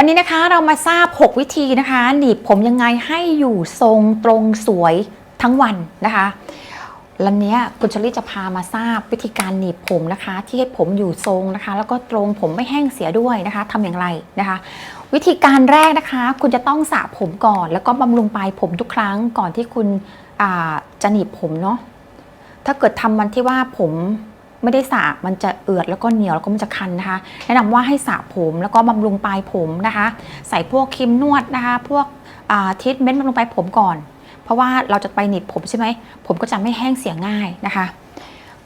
วันนี้นะคะเรามาทราบ 6 วิธีนะคะ หนีบผมยังไงให้อยู่ทรงตรงสวยทั้งวันนะคะวันนี้คุณชลิจะพามาทราบวิธีการหนีบผมนะคะ ที่ให้ผมอยู่ทรงนะคะ แล้วก็ตรงผมไม่แห้งเสียด้วยนะคะทำอย่างไรนะคะ วิธีการแรกนะคะ คุณจะต้องสระผมก่อน แล้วก็บำรุงปลายผมทุกครั้งก่อนที่คุณจะหนีบผมเนาะถ้าเกิดทำวันที่ว่าผม ไม่ได้สระมันจะเอือดแล้วก็เหนียวแล้วก็มันจะคันนะคะ แนะนำว่าให้สระผมแล้วก็บำรุงปลายผมนะคะ ใส่พวกครีมนวดนะคะ พวกทิทเมนต์บำรุงปลายผมก่อน เพราะว่าเราจะไปหนีบผมใช่ไหมผมก็จะไม่แห้งเสียง่ายนะคะ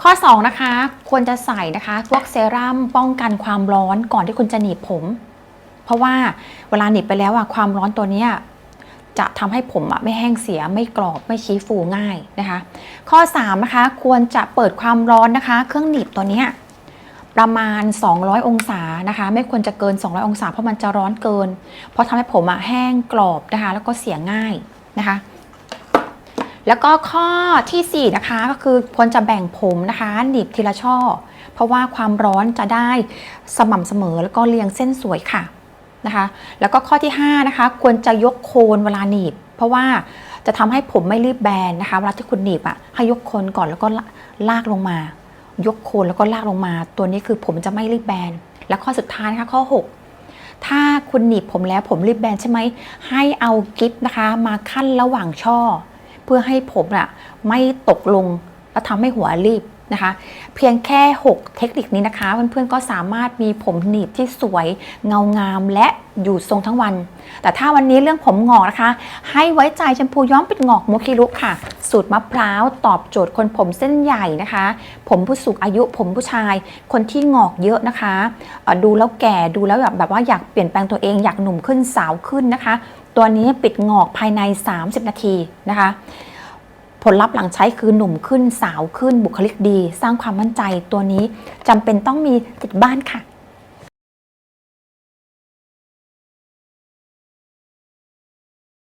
ข้อ2นะคะควรจะใส่นะคะพวกเซรั่มป้องกันความร้อนก่อนที่คุณจะหนีบผม เพราะว่าเวลาหนีบไปแล้วอะความร้อนตัวเนี้ย จะทำให้ผมอะไม่แห้งเสียไม่กรอบไม่ชี้ฟูง่ายนะคะ ข้อ3นะคะควรจะเปิดความร้อนนะคะ เครื่องหนีบตัวนี้ประมาณ 200 องศานะคะ ไม่ควรจะเกิน 200 องศา เพราะมันจะร้อนเกิน เพราะทำให้ผมอะแห้งกรอบนะคะ แล้วก็เสียง่ายนะคะ แล้วก็ข้อทีสี่4 นะคะก็คือควรจะแบ่งผมนะคะ หนีบทีละช่อ เพราะว่าความร้อนจะได้สม่ำเสมอแล้วก็เรียงเส้นสวยค่ะ นะคะแล้วก็ข้อที่5นะคะควรจะยกโคนเวลาหนีบ เพราะว่าจะทำให้ผมไม่รีบแบนนะคะเวลาที่คุณหนีบอะให้ยกโคนก่อนแล้วก็ลากลงมา ยกโคนแล้วก็ลากลงมา ตัวนี้คือผมจะไม่รีบแบน และข้อสุดท้ายนะคะข้อ 6 ถ้าคุณหนีบผมแล้วผมรีบแบนใช่ไหมให้เอากิฟนะคะมาขั้นระหว่างช่อ เพื่อให้ผมอะไม่ตกลงแล้วทำให้หัวรีบ นะคะ เพียงแค่ 6 เทคนิคนี้นะคะ เพื่อนๆก็สามารถมีผมหนีบที่สวยเงางามและอยู่ทรงทั้งวัน แต่ถ้าวันนี้เรื่องผมงอกนะคะ ให้ไว้ใจแชมพูย้อมปิดงอกโมคิรุค่ะ สูตรมะพร้าวตอบโจทย์คนผมเส้นใหญ่นะคะ ผมผู้สูงอายุผมผู้ชาย คนที่งอกเยอะนะคะดูแล้วแก่ดูแล้วแบบแบบว่าอยากเปลี่ยนแปลงตัวเองอยากหนุ่มขึ้นสาวขึ้นนะคะ ตัวนี้ปิดงอกภายใน 30 นาทีนะคะ ผลลัพธ์หลังใช้คือหนุ่มขึ้นสาวขึ้นบุคลิกดี สร้างความมั่นใจตัวนี้จำเป็นต้องมีติดบ้านค่ะ